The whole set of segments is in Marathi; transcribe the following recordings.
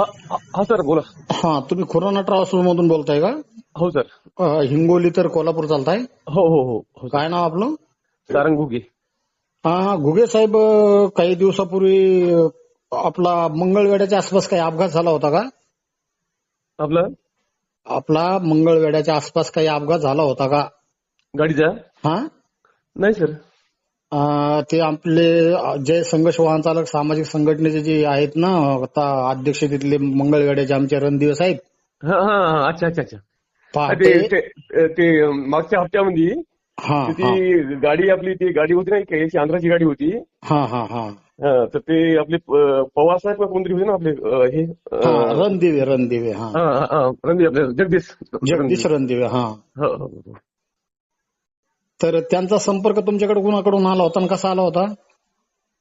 हा सर बोला. हा तुम्ही कोरोना ट्रॅव्हल्स मधून बोलताय का? हो सर. हिंगोली तर कोल्हापूर चालताय? हो हो हो हो काय नाव आपलं? सारंग घुगे. हा घुगे साहेब काही दिवसापूर्वी आपला मंगळवेड्याच्या आसपास काही अपघात झाला होता का? आपलं? आपला मंगळवेड्याच्या आसपास काही अपघात झाला होता का? गाडीचा? हा? नाही सर. ते आपले जे संघर्ष वाहन चालक सामाजिक संघटनेचे जे आहेत ना आता अध्यक्ष तिथले मंगळवेड्याचे आमचे रणदिवे साहेब हा हा हा, अच्छा अच्छा अच्छा. ते पहाटे ते- ते मागच्या हप्त्यामध्ये हा ती हा. ती गाडी आपली ती गाडी होती नाही का याची आंध्राची गाडी होती. हा हा हा. हा, तर ते आपले प- पवार साहेब का कोणतरी होते ना आपले अ, हे अ, हा रणदिवे रणदिवे हा. हा हा, हा, रणदीप आपले जगदीश. जगदीश रणदिवे हा. हो, हो, हो. तर त्यांचा संपर्क तुमच्याकडे कुणाकडून आला होता आणि कसा आला होता?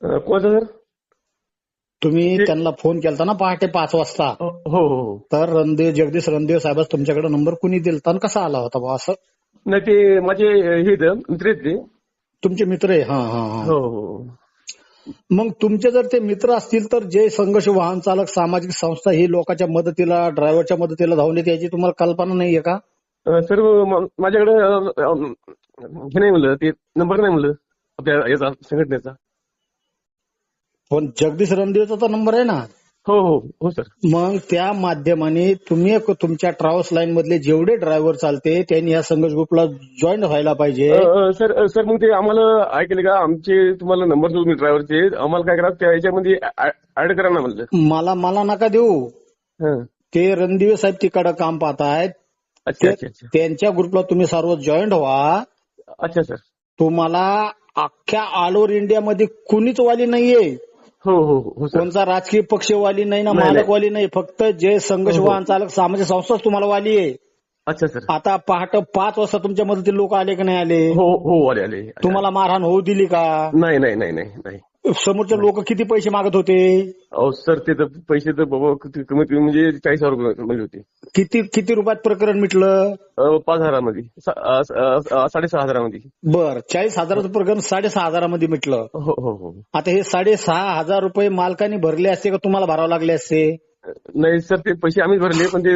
अ, कोणाचा सर? तुम्ही त्यांना फोन केलता ना पहाटे पाच वाजता. हो हो हो. तर रणदेव जगदीश रणदेव साहेबांस तुमच्याकडे नंबर कुणी दिलता आणि कसा आला होता बा असं? नाही ते माझे हे इथं मित्र आहेत ते. तुमचे मित्र आहे हा हा हा. हो हो. मग तुमचे जर ते मित्र असतील तर जे संघर्ष वाहन चालक सामाजिक संस्था ही लोकांच्या मदतीला ड्रायव्हरच्या मदतीला धावून येते याची तुम्हाला कल्पना नाहीये का? सर माझ्याकडे हे नाही म्हणलं ते नंबर नाही म्हणलं आपल्या याचा संघटनेचा. पण जगदीश रणदेवचा तर नंबर आहे ना? हो हो हो सर. मग त्या माध्यमाने तुम्ही तुमच्या ट्रॅव्हल्स लाईन मधले जेवढे ड्रायव्हर चालते त्यांनी या संघर्ष ग्रुपला जॉईन व्हायला पाहिजे. सर सर मग ते आम्हाला ऐकले का? आमचे तुम्हाला नंबर देऊ मी ड्रायव्हरचे. आम्हाला काय करा त्या याच्यामध्ये ऍड करा ना म्हणलं. मला मला नका देऊ. ते रणदिवे साहेब तिकडं काम पाहतायत. अच्छा अच्छा अच्छा. त्यांच्या ग्रुपला तुम्ही सर्व जॉईन व्हा. अच्छा सर तुम्हाला अख्ख्या ऑल ओव्हर इंडियामध्ये कुणीच वाली नाहीये. हो हो हो हो सर. कोणता राजकीय पक्षवाली नाही ना नाही, नाही. मालकवाली नाही. फक्त जे संघर्ष हो, हो. वाहन चालक सामाजिक संस्थाच तुम्हाला वाली आहे अच्छा सर. आता पहाटे पाच वाजता तुमच्या मदतीला लोक आले की नाही आले? हो हो आले आले. तुम्हाला मारहाण होऊ दिली का? नाही नाही नाही नाही नाही. समोरचे लोक किती पैसे मागत होते? अहो सर ते तर पैसे तर बाबा कमीत कमी म्हणजे चाळीस हजार रुपये म्हणजे होते. किती किती रुपयात प्रकरण मिटलं? पाच हजारामध्ये. साडेसहा हजारामध्ये. बर चाळीस हजाराचं प्रकरण साडेसहा हजारामध्ये मिटलं. हो हो हो. आता हे साडेसहा हजार रुपये मालकाने भरले असते का? तुम्हाला भरावे लागले असते? नाही सर ते पैसे आम्ही भरले पण ते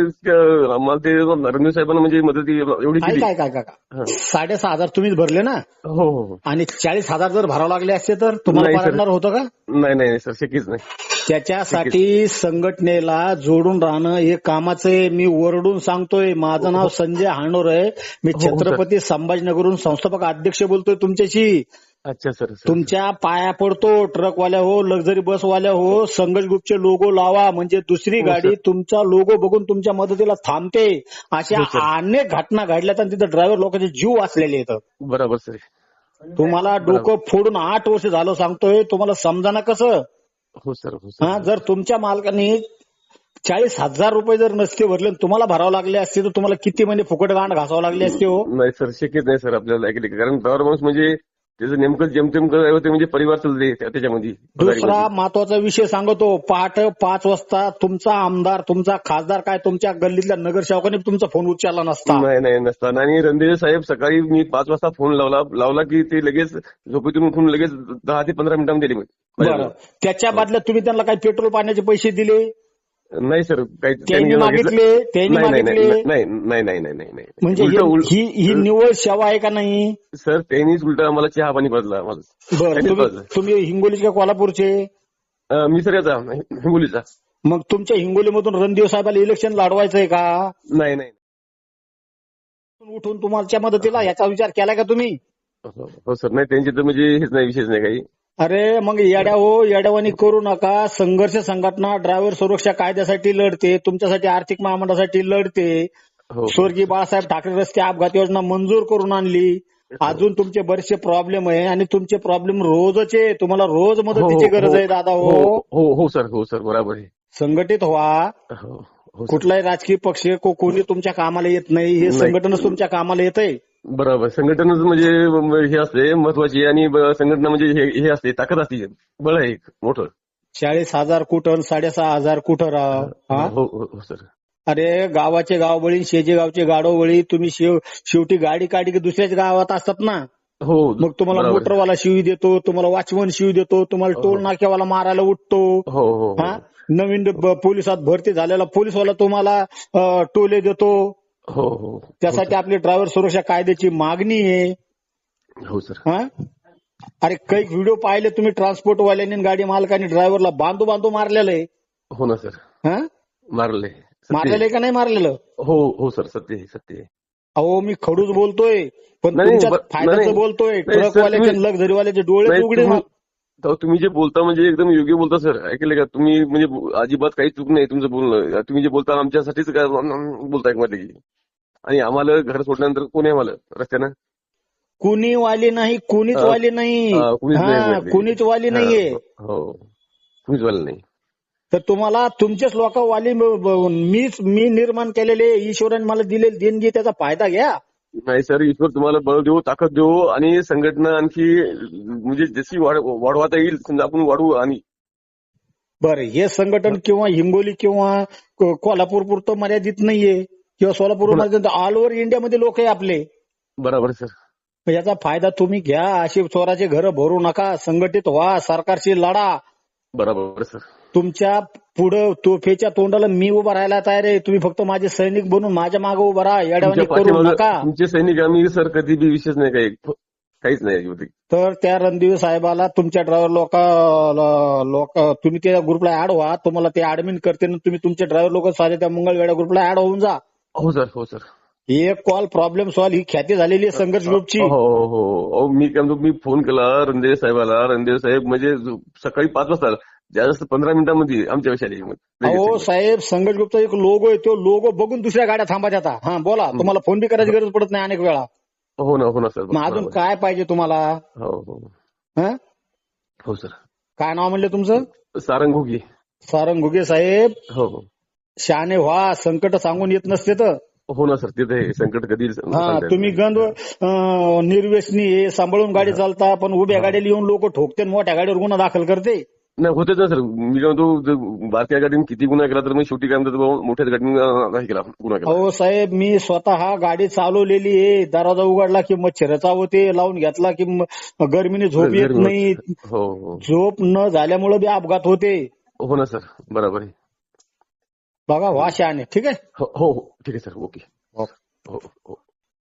आम्हाला ते रणवीर साहेबांना म्हणजे मदत एवढी केली. काय काय काय? हा. साडेसहा हजार तुम्हीच भरले ना? हो हो हो. आणि चाळीस हजार जर भरावे लागले असते तर तुम्हाला नाही, सर. परवडणार होतं का? नाही नाही सर शक्यच नाही. त्याच्यासाठी संघटनेला जोडून राहणं हे कामाचं आहे. मी ओरडून सांगतोय. माझं नाव संजय हाणोर आहे. मी हो, सर. छत्रपती संभाजीनगरहून संस्थापक अध्यक्ष बोलतोय तुमच्याशी. अच्छा सर तुमच्या पाया पडतो ट्रकवाल्या हो लक्झरी बसवाल्या हो संघर्ष ग्रुपचे लोगो लावा म्हणजे दुसरी हो, गाडी. तुमचा लोगो बघून तुमच्या मदतीला थांबते. अशा हो. अनेक घटना घडल्यात आणि तिथे ड्रायव्हर लोकांचे जीव वाचलेले आहेत. बरोबर सर. तुम्हाला डोकं फोडून आठ वर्ष झालं सांगतोय तुम्हाला समजाना कसं? हो सर हो हा सर जर तुमच्या मालकाने चाळीस हजार रुपये जर नसते भरले तुम्हाला भरावं लागले असते तर तुम्हाला किती म्हणजे फुकट गांड घासावं लागले असते हो? नाही सर शक्यच नाही सर आपल्याला कारण ड्रायव्हर माणूस म्हणजे त्याचं नेमकं जेमतेम होते म्हणजे परिवार त्या- त्याच्यामध्ये दुसरा महत्त्वाचा विषय सांगतो पहाटे पाच वाजता तुमचा आमदार तुमचा खासदार काय तुमच्या गल्लीतल्या नगरसेवकाने तुमचा फोन उचलला नसता. नाही नाही नसताना आणि रणदेव साहेब सकाळी मी पाच वाजता फोन लावला लावला की ते लगेच झोपेतून उठून लगेच दहा ते पंधरा मिनिटांमध्ये दिले. बरं. त्याच्या बदल्यात तुम्ही त्यांना काही पेट्रोल पाण्याचे पैसे दिले? नाही सर काही त्यांनी मागितले त्यांनी नाही नाही नाही नाही नाही नाही नाही नाही म्हणजे हे- निव्वळ सेवा आहे का नाही? सर त्यांनीच उलट आम्हाला चहा पाणी बदला बरं तुम्ही हिंगोलीचे का कोल्हापूरचे? मी सर याचा हिंगोलीचा. मग तुमच्या हिंगोलीमधून रणदेव साहेबाला इलेक्शन लढवायचंय का? नाही नाही. उठून तुम्हाला मदतीला याचा विचार केलाय का तुम्ही? हो हो, सर नाही त्यांची तर म्हणजे हेच नाही विशेष नाही काही. अरे मग येड्या हो येड्यावानी करू नका. संघर्ष संघटना ड्रायव्हर सुरक्षा कायद्यासाठी लढते तुमच्यासाठी आर्थिक महामंडळासाठी लढते. हो स्वर्गीय बाळासाहेब ठाकरे रस्ते अपघात योजना मंजूर करून आणली. अजून तुमचे बरेचसे प्रॉब्लेम आहे आणि तुमचे प्रॉब्लेम रोजच आहे. तुम्हाला रोज मदतीची हो, गरज हो, आहे दादा हो. हो हो हो सर. हो सर. बरोबर आहे. संघटित व्हा. हो हो. कुठलाही राजकीय पक्ष को- कोणी तुमच्या कामाला येत नाही. हे. संघटनच तुमच्या कामाला येत आहे बरोबर. संघटना म्हणजे हे असते महत्वाची आणि संघटना म्हणजे हे असते ताकद असते. बळ आहे एक मोठं. चाळीस हजार कुठं साडेसहा हजार कुठं राव? हा? हो हो सर. अरे गावाचे गावबळी शेजे गावचे गाडोबळी तुम्ही शेव शेवटी गाडी काढी की दुसऱ्याच गावात असतात ना? हो मग तुम्हाला. मोटरवाला शिवी देतो तुम्हाला वॉचमन शिवी देतो तुम्हाला. टोल नाक्यावाला मारायला उठतो. हो हो नवीन पोलिसात भरती झालेला पोलीसवाला तुम्हाला टोले देतो. हो हो. त्यासाठी आपली ड्रायव्हर सुरक्षा कायद्याची मागणी आहे. हो सर. हा? अरे काही व्हिडिओ पाहिले तुम्ही ट्रान्सपोर्ट वाल्यांनी गाडी मालकांनी ड्रायव्हरला बांधू बांधू मारलेलं आहे. हो ना सर. हा? मारले मारलेलं आहे. का नाही मारलेलं? हो हो सर. सत्य आहे सत्य आहे. अहो मी खडूच बोलतोय पण नाही, तुमच्या ब- फायद्याचं नाही, बोलतोय. नाही, सर, ट्रकवाल्याचे तुम्ही- लक्झरीवाल्याचे डोळे नाही, उघडे तुम्ही- तर तुम्ही जे बोलता म्हणजे एकदम योग्य बोलता सर. ऐकले का? तुम्ही म्हणजे अजिबात काही चूक नाही तुमचं बोलणं. तुम्ही जे बोलता आमच्यासाठीच काय बोलतायमध्ये की आणि आम्हाला घर सोडल्यानंतर कोणी आम्हाला रस्त्यानं? कुणी वाली नाही कुणीच वाली नाही. कुणीच नाही हा वाली. कुणीच वाली नाहीये. हो. कुणीच वाला नाही. तर तुम्हाला तुमचेच लोक वाली ब- ब- मीच मी निर्माण केलेले ईश्वराने मला दिलेली देणगी त्याचा फायदा घ्या. नाही सर ईश्वर तुम्हाला बळ देऊ ताकद देऊ आणि संघटना आणखी म्हणजे जशी वाढ- वाढवता येईल समजा आपण वाढवू आणि. बरं हे संघटन किंवा हिंगोली किंवा को- कोल्हापूर पुरतं मर्यादित नाहीये. किंवा सोलापूर ऑल ओव्हर इंडियामध्ये लोक आहे आपले. बरोबर सर मग याचा फायदा तुम्ही घ्या. अशी चोराचे घर भरू नका. संघटित व्हा. सरकारशी लढा. बरोबर सर तुमच्या पुढं तोफेच्या तोंडाला मी उभा राहायला तयार आहे. तुम्ही फक्त माझे सैनिक बनून माझ्या मागे उभा राहा. येड्यावानी करू नका. तुमचे सैनिक आम्ही सर कधी बी विशेष नाही काही. काहीच नाही. तर त्या रणदिवे साहेबाला तुमच्या ड्रायव्हर लोक लोक तुम्ही त्या ग्रुपला ऍड व्हा. तुम्हाला ते ऍडमिन करते ना तुम्ही तुमचे ड्रायव्हर लोक सारे त्या मंगळवेढा ग्रुपला ऍड होऊन जा. हो सर हो सर एक कॉल प्रॉब्लेम सॉल्व ही ख्याती झालेली आहे संघर्ष ग्रुपची हो हो हो. अहो, मी काय म्हणतो मी फोन केला रणदेव साहेबाला. रणदेव साहेब म्हणजे सकाळी पाच वाजता जास्त पंधरा मिनिटांमध्ये आमच्या विषयाला अहो साहेब संघर्ष ग्रुपचा एक लोगो आहे तो लोगो बघून दुसऱ्या गाड्या थांबा आता. हा बोला. तुम्हाला फोन बी करायची गरज पडत नाही अनेक वेळा. हो ना हो ना सर मग अजून काय पाहिजे तुम्हाला? हो हो. हा? हो सर काय नाव म्हणलं तुमचं? सारंग घुगे. सारंग घुगे साहेब. हो हो. शहाणे व्हा संकट सांगून येत नसते तर. हो ना सर तिथे संकट कधी हा तुम्ही. गंध अं, निर्व्यसनी आहे सांभाळून गाडी चालता पण उभ्या गाडीला येऊन लोक ठोकते मोठ्या गाडीवर गुन्हा दाखल करते. नाही होतेच ना सर. मी म्हणतो बारक्या गाडीने किती गुन्हा केला तर मग शेवटी काय मोठ्याच गाडीने अं, नाही केला गुन्हा केला. अहो साहेब मी स्वतः गाडी चालवलेली आहे. दरवाजा उघडला की मच्छर चावते लावून घेतला की म- गर्मीने झोप येत नाही. होते. हो हो. झोप न झाल्यामुळे बी अपघात होते. हो ना सर बरोबर आहे. बघा व्हा शहाणे ठीक आहे? हो हो हो. ठीक आहे सर. ओके. हो. हो हो.